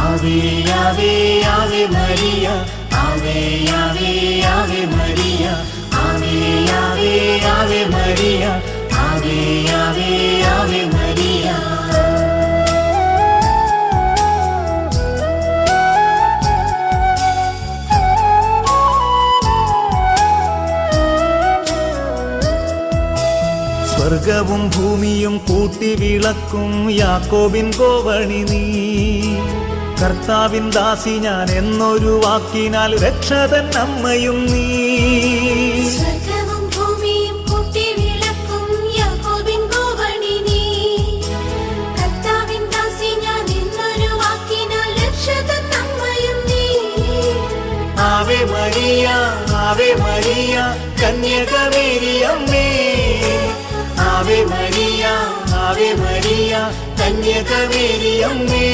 Ave Ave Maria Ave Ave Ave Maria Ave Ave Ave Maria Ave Ave സ്വർഗവും ഭൂമിയും കൂട്ടി വിളക്കും യാക്കോബിൻ കോവണി നീ. കർത്താവിൻ ദാസി ഞാൻ എന്നൊരു വാക്കിനാൽ രക്ഷതൻ അമ്മയും നീ. ആവേ മരിയ ആവേ വിളക്കും യാക്കോബിൻ കന്യകമേരിയമ്മേ